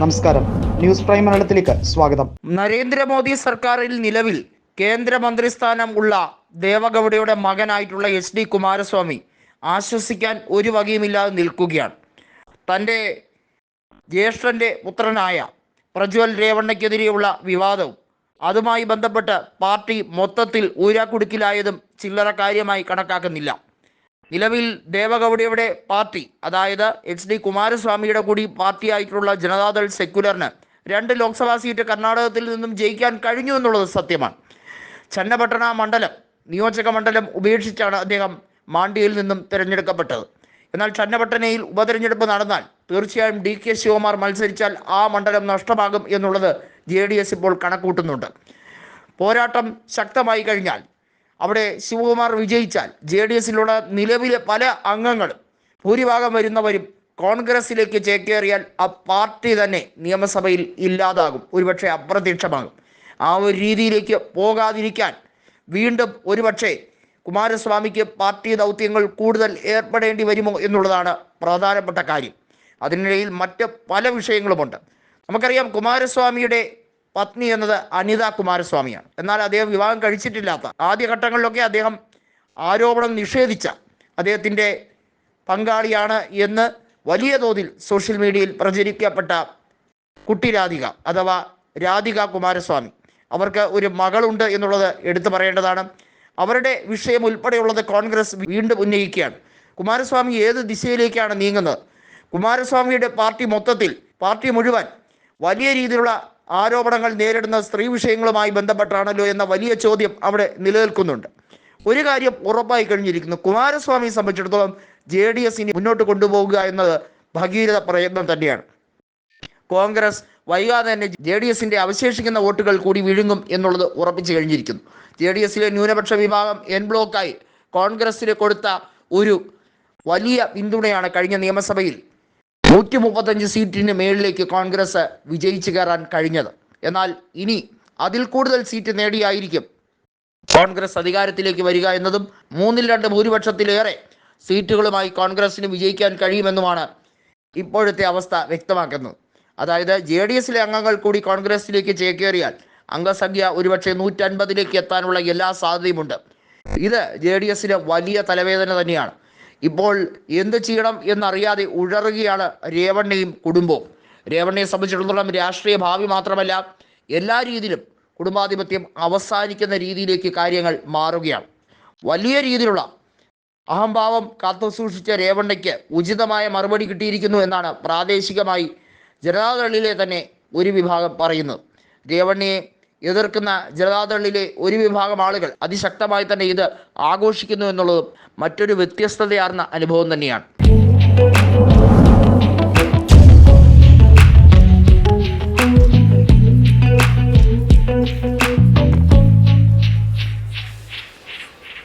നമസ്കാരം. News prime മലയാളത്തിലേക്ക് സ്വാഗതം. നരേന്ദ്രമോദി സർക്കാരിൽ നിലവിൽ കേന്ദ്രമന്ത്രിസ്ഥാനം ഉള്ള ദേവഗൌഡയുടെ മകനായിട്ടുള്ള എച്ച് ഡി കുമാരസ്വാമി ആശ്വസിക്കാൻ ഒരു വകയുമില്ലാതെ നിൽക്കുകയാണ്. തന്റെ ജ്യേഷ്ഠന്റെ പുത്രനായ പ്രജ്വൽ രേവണ്ണയ്ക്കെതിരെയുള്ള വിവാദവും അതുമായി ബന്ധപ്പെട്ട് പാർട്ടി മൊത്തത്തിൽ ഊരാക്കുടുക്കിലായതും ചില്ലറ കാര്യമായി കണക്കാക്കുന്നില്ല. നിലവിൽ ദേവഗൌഡയുടെ പാർട്ടി അതായത് എച്ച് ഡി കുമാരസ്വാമിയുടെ കൂടി പാർട്ടിയായിട്ടുള്ള ജനതാദൾ സെക്യുലറിന് രണ്ട് ലോക്സഭാ സീറ്റ് കർണാടകത്തിൽ നിന്നും ജയിക്കാൻ കഴിഞ്ഞു എന്നുള്ളത് സത്യമാണ്. ചന്നപട്ടണ മണ്ഡലം നിയോജക മണ്ഡലം ഉപേക്ഷിച്ചാണ് അദ്ദേഹം മാണ്ഡ്യയിൽ നിന്നും തിരഞ്ഞെടുക്കപ്പെട്ടത്. എന്നാൽ ചന്നപട്ടണയിൽ ഉപതെരഞ്ഞെടുപ്പ് നടന്നാൽ തീർച്ചയായും ഡി കെ ശിവകുമാർ മത്സരിച്ചാൽ ആ മണ്ഡലം നഷ്ടമാകും എന്നുള്ളത് ജെ ഡി എസ് ഇപ്പോൾ കണക്കൂട്ടുന്നുണ്ട് പോരാട്ടം ശക്തമായി കഴിഞ്ഞാൽ അവിടെ ശിവകുമാർ വിജയിച്ചാൽ ജെ ഡി എസിലുള്ള നിലവിലെ പല അംഗങ്ങളും ഭൂരിഭാഗം വരുന്നവരും കോൺഗ്രസിലേക്ക് ചേക്കേറിയാൽ ആ പാർട്ടി തന്നെ നിയമസഭയിൽ ഇല്ലാതാകും ഒരുപക്ഷെ അപ്രത്യക്ഷമാകും. ആ ഒരു രീതിയിലേക്ക് പോകാതിരിക്കാൻ വീണ്ടും ഒരുപക്ഷെ കുമാരസ്വാമിക്ക് പാർട്ടി ദൗത്യങ്ങൾ കൂടുതൽ ഏർപ്പെടേണ്ടി വരുമോ എന്നുള്ളതാണ് പ്രധാനപ്പെട്ട കാര്യം. അതിനിടയിൽ മറ്റ് പല വിഷയങ്ങളുമുണ്ട്. നമുക്കറിയാം കുമാരസ്വാമിയുടെ പത്നി എന്നത് അനിത കുമാരസ്വാമിയാണ്. എന്നാൽ അദ്ദേഹം വിവാഹം കഴിച്ചിട്ടില്ലാത്ത ആദ്യഘട്ടങ്ങളിലൊക്കെ അദ്ദേഹം ആരോപണം നിഷേധിച്ച അദ്ദേഹത്തിന്റെ പങ്കാളിയാണ് എന്ന് വലിയ തോതിൽ സോഷ്യൽ മീഡിയയിൽ പ്രചരിക്കപ്പെട്ട കുട്ടി രാധിക അഥവാ രാധിക കുമാരസ്വാമി. അവർക്ക് ഒരു മകളുണ്ട് എന്നുള്ളത് എടുത്തു പറയേണ്ടതാണ്. അവരുടെ വിഷയം ഉൾപ്പെടെയുള്ളത് കോൺഗ്രസ് വീണ്ടും ഉന്നയിക്കുകയാണ്. കുമാരസ്വാമി ഏത് ദിശയിലേക്കാണ് നീങ്ങുന്നത്? കുമാരസ്വാമിയുടെ പാർട്ടി മൊത്തത്തിൽ പാർട്ടി മുഴുവൻ വലിയ രീതിയിലുള്ള ആരോപണങ്ങൾ നേരിടുന്ന സ്ത്രീ വിഷയങ്ങളുമായി ബന്ധപ്പെട്ടാണല്ലോ എന്ന വലിയ ചോദ്യം അവിടെ നിലനിൽക്കുന്നുണ്ട്. ഒരു കാര്യം ഉറപ്പായി കഴിഞ്ഞിരിക്കുന്നു. കുമാരസ്വാമിയെ സംബന്ധിച്ചിടത്തോളം ജെ ഡി എസിനെ മുന്നോട്ട് കൊണ്ടുപോകുക എന്നത് ഭഗീരഥ പ്രയത്നം തന്നെയാണ്. കോൺഗ്രസ് വൈകാതെ തന്നെ ജെ ഡി എസിന്റെ അവശേഷിക്കുന്ന വോട്ടുകൾ കൂടി വിഴുങ്ങും എന്നുള്ളത് ഉറപ്പിച്ചു കഴിഞ്ഞിരിക്കുന്നു. ജെ ഡി എസിലെ ന്യൂനപക്ഷ വിഭാഗം എൻ ബ്ലോക്കായി കോൺഗ്രസിന് കൊടുത്ത ഒരു വലിയ പിന്തുണയാണ് കഴിഞ്ഞ നിയമസഭയിൽ നൂറ്റി മുപ്പത്തഞ്ച് സീറ്റിന് മേളിലേക്ക് കോൺഗ്രസ് വിജയിച്ചു കയറാൻ കഴിഞ്ഞത്. എന്നാൽ ഇനി അതിൽ കൂടുതൽ സീറ്റ് നേടിയായിരിക്കും. കോൺഗ്രസ് അധികാരത്തിലേക്ക് വരിക എന്നതും മൂന്നിൽ രണ്ട് ഭൂരിപക്ഷത്തിലേറെ സീറ്റുകളുമായി കോൺഗ്രസിന് വിജയിക്കാൻ കഴിയുമെന്നുമാണ് ഇപ്പോഴത്തെ അവസ്ഥ വ്യക്തമാക്കുന്നത്. അതായത് ജെ ഡി എസിലെ അംഗങ്ങൾ കൂടി കോൺഗ്രസിലേക്ക് ചേക്കേറിയാൽ അംഗസംഖ്യ ഒരുപക്ഷെ നൂറ്റൻപതിലേക്ക് എത്താനുള്ള എല്ലാ സാധ്യതയുമുണ്ട്. ഇത് ജെ ഡി എസിന് വലിയ തലവേദന തന്നെയാണ്. ഇപ്പോൾ എന്ത് ചെയ്യണം എന്നറിയാതെ ഉഴറുകയാണ് രേവണ്ണയും കുടുംബവും. രേവണ്ണയെ സംബന്ധിച്ചിടത്തോളം രാഷ്ട്രീയ ഭാവി മാത്രമല്ല എല്ലാ രീതിയിലും കുടുംബാധിപത്യം അവസാനിക്കുന്ന രീതിയിലേക്ക് കാര്യങ്ങൾ മാറുകയാണ്. വലിയ രീതിയിലുള്ള അഹംഭാവം കാത്തു സൂക്ഷിച്ച രേവണ്ണയ്ക്ക് ഉചിതമായ മറുപടി കിട്ടിയിരിക്കുന്നു എന്നാണ് പ്രാദേശികമായി ജനതാദളിലെ തന്നെ ഒരു വിഭാഗം പറയുന്നത്. രേവണ്ണയെ എതിർക്കുന്ന ജനതാദളിലെ ഒരു വിഭാഗം ആളുകൾ അതിശക്തമായി തന്നെ ഇത് ആഘോഷിക്കുന്നു എന്നുള്ളതും മറ്റൊരു വ്യത്യസ്തതയാർന്ന അനുഭവം തന്നെയാണ്.